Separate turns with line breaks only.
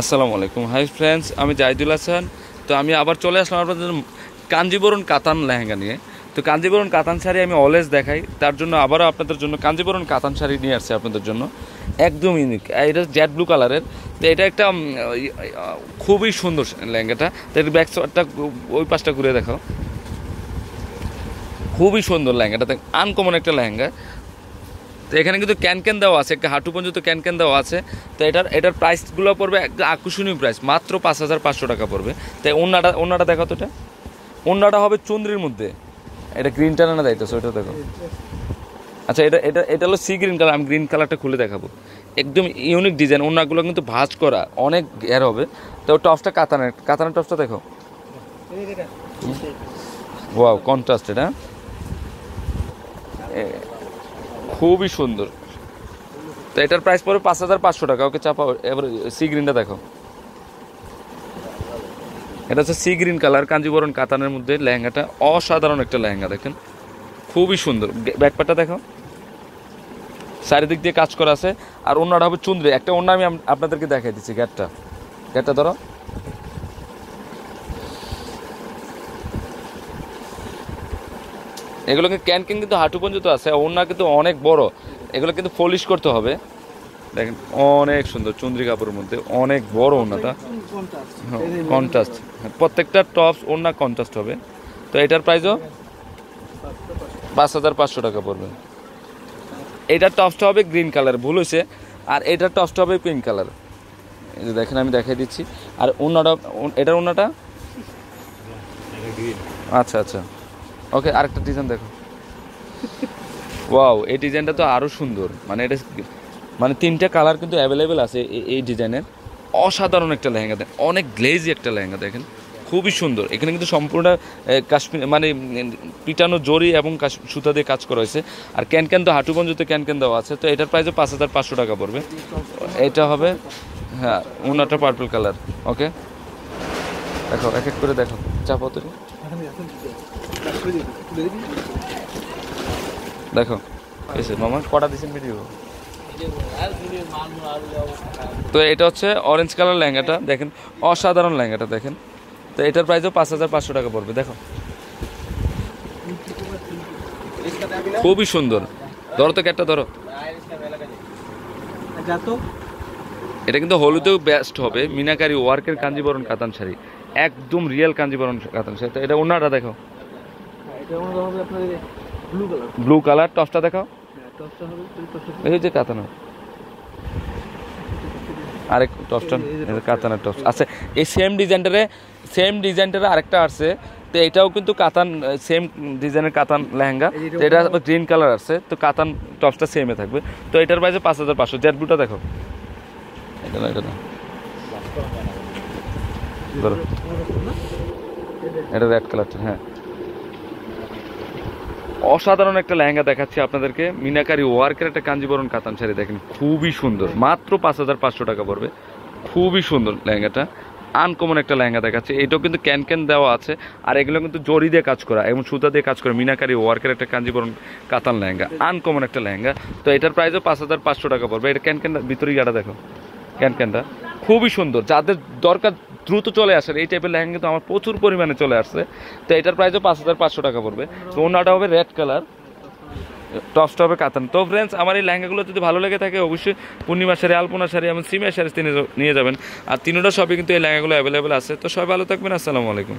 আসসালামু আলাইকুম। Hi friends আমি জাহিদুল হাসান। তো আমি আবার চলে আসলাম আপনাদের কাঞ্জিবরণ কাতান লেহেঙ্গা নিয়ে। তো কাঞ্জিবরণ কাতান শাড়ি আমি অলওয়েজ দেখাই। তার জন্য আবারও আপনাদের জন্য কাঞ্জিবরণ কাতান শাড়ি নিয়ে আসছি আপনাদের জন্য। একদম ইউনিক এটা জেড ব্লু কালারের তো এটা একটা খুবই সুন্দর লেহেঙ্গাটা। তো এর ব্যাক সাইডটা ওই পাশটা ঘুরে দেখাও। খুবই সুন্দর লেহেঙ্গাটা। আনকমন একটা লেহেঙ্গা। তো এখানে কিন্তু ক্যান ক্যান দেওয়া আছে একটা হাঁটু পর্যন্ত ক্যান ক্যান দেওয়া আছে। তো এটার এটার প্রাইসগুলো পড়বে একটা আকর্ষণীয় প্রাইস মাত্র পাঁচ হাজার পাঁচশো টাকা পড়বে। তাই অন্যটা অন্যটা দেখো তো এটা। অন্যটা হবে চুন্দ্রির মধ্যে। এটা গ্রিন টানা দায়িত্ব ওটা দেখো। আচ্ছা এটা এটা এটা হলো সি গ্রিন কালার আমি গ্রিন কালারটা খুলে দেখাবো। একদম ইউনিক ডিজাইন অন্যগুলো কিন্তু ভাজ করা অনেক এর হবে। তো টপসটা কাতানের কাতানের টপসটা দেখো। ওয়াও কন্ট্রাস্টেড হ্যাঁ? এ- খুবই সুন্দর। তো এটার প্রাইস পড়বে পাঁচ হাজার পাঁচশো টাকা। ওকে চাপা, এবার সি গ্রিনটা দেখো। এটা হচ্ছে সি গ্রিন কালার কাঞ্জিবরণ কাতানের মধ্যে লেহেঙ্গাটা। অসাধারণ একটা লেহেঙ্গা, দেখেন। খুবই সুন্দর। ব্যাকপারটা দেখো। চারিদিক দিয়ে কাজ করা আছে। আর অন্যটা হবে চুন্দ্রি একটা অন্য আমি আপনাদেরকে দেখাই দিচ্ছি গ্যাটটা গ্যাটটা ধরো। এগুলোকে ক্যান ক্যান কিন্তু হাঁটু পর্যন্ত আছে ওনা কিন্তু অনেক বড়। এগুলো কিন্তু পলিশ করতে হবে। দেখেন, অনেক সুন্দর চুন্দ্রি কাপড়ের মধ্যে অনেক বড় ওনাটা কন্ট্রাস্ট প্রত্যেকটা টপস ওনা কন্ট্রাস্ট হবে। তো এটার প্রাইসও পাঁচ হাজার পাঁচশো টাকা পড়বে। এটার টপসটা হবে গ্রিন কালার ভুল হয়েছে আর এটার টপসটা হবে পিঙ্ক কালার এই যে দেখেন, আমি দেখাই দিচ্ছি। আর অন্যটা এটার অন্যটা আচ্ছা আচ্ছা। ওকে, আরেকটা ডিজাইন দেখো। ওয়াও এই ডিজাইনটা তো আরও সুন্দর। মানে এটা মানে তিনটা কালার কিন্তু অ্যাভেলেবেল আছে এই- ডিজাইনের অসাধারণ একটা লেহেঙ্গা দেখেন, অনেক গ্লেজি একটা লেহেঙ্গা দেখেন। খুবই সুন্দর। এখানে কিন্তু সম্পূর্ণ কাশ্মীর মানে পিটানো জরি এবং সুতা দিয়ে কাজ করা হয়েছে। আর ক্যান ক্যান তো হাঁটু পর্যন্ত ক্যান ক্যান দেওয়া আছে, তো এটার প্রাইসও পাঁচ হাজার পাঁচশো টাকা পড়বে। এটা হবে হ্যাঁ উনাটা পার্পল কালার ওকে দেখো এক এক করে দেখো চাপো তো দেখো এসে মামা কটা দিছেন ভিডিও তো এটা হচ্ছে অরেঞ্জ কালার লেহেঙ্গাটা দেখেন অসাধারণ লেহেঙ্গাটা দেখেন। তো এটার প্রাইসও পাঁচ হাজার পাঁচশো টাকা পড়বে দেখো। খুবই সুন্দর। ধরো তো একটা ধরো। এটা কিন্তু হলুদেও বেস্ট হবে। মিনাকারি ওয়ার্কের কাঞ্জিবরণ কাতান শাড়ি। একদম রিয়েল কাঞ্জিবরণ কাতান সেটা এটা ওনাটা দেখো ব্লু কালার টপসটা দেখাও। এই যে কাতানো আরেক টপসটা কাতানের টপস আচ্ছা এই সেম ডিজাইনটারে সেম ডিজাইনটারে আরেকটা আসছে। তো এটাও কিন্তু কাতান সেম ডিজাইনের কাতান লেহেঙ্গা। তো এটা গ্রিন কালার আছে তো কাতান টপসটা সেমে থাকবে। তো এটার প্রাইসে পাঁচ হাজার পাঁচশো। জেড ব্লুটা দেখো এটা না এটা না ধরো। এটা রেড কালারটা হ্যাঁ। অসাধারণ একটা লেহেঙ্গা দেখাচ্ছি আপনাদেরকে। মিনাকারি ওয়ার্কের একটা কাঞ্জিবরণ কাতান শাড়ি, দেখেন, খুবই সুন্দর। মাত্র পাঁচ হাজার পাঁচশো টাকা পড়বে। খুবই সুন্দর লেহেঙ্গাটা। আনকমন একটা লেহেঙ্গা দেখাচ্ছে। এটাও কিন্তু ক্যান ক্যান দেওয়া আছে। আর এগুলো কিন্তু জরি দিয়ে কাজ করা এবং সুতা দিয়ে কাজ করা মিনাকারি ওয়ার্কের একটা কাঞ্জিবরণ কাতান লেহেঙ্গা। আনকমন একটা লেহেঙ্গা। তো এটার প্রাইসও পাঁচ হাজার পাঁচশো টাকা পড়বে। এটা ক্যান ক্যান ভিতরে গাটা দেখো। ক্যান ক্যানটা। খুবই সুন্দর। যাদের দরকার দ্রুত চলে আসে, এই টাইপের লেহেঙ্গা কিন্তু আমার প্রচুর পরিমাণে চলে আসছে। তো এটার প্রাইসও পাঁচ হাজার পাঁচশো টাকা পড়বে। তো ওনাটা হবে রেড কালার টপসটা হবে কাতান তো ফ্রেন্ডস আমার এই লেহেঙ্গাগুলো যদি ভালো লেগে থাকে, অবশ্যই পূর্ণিমা শাড়ি, আলপনা শাড়ি, এবং সিমিয়া শাড়ি তিনি নিয়ে যাবেন। আর তিনোটা সবই কিন্তু এই লেহেঙ্গাগুলো অ্যাভেলেবেল আছে। তো সবাই ভালো থাকবেন, আসসালামু আলাইকুম।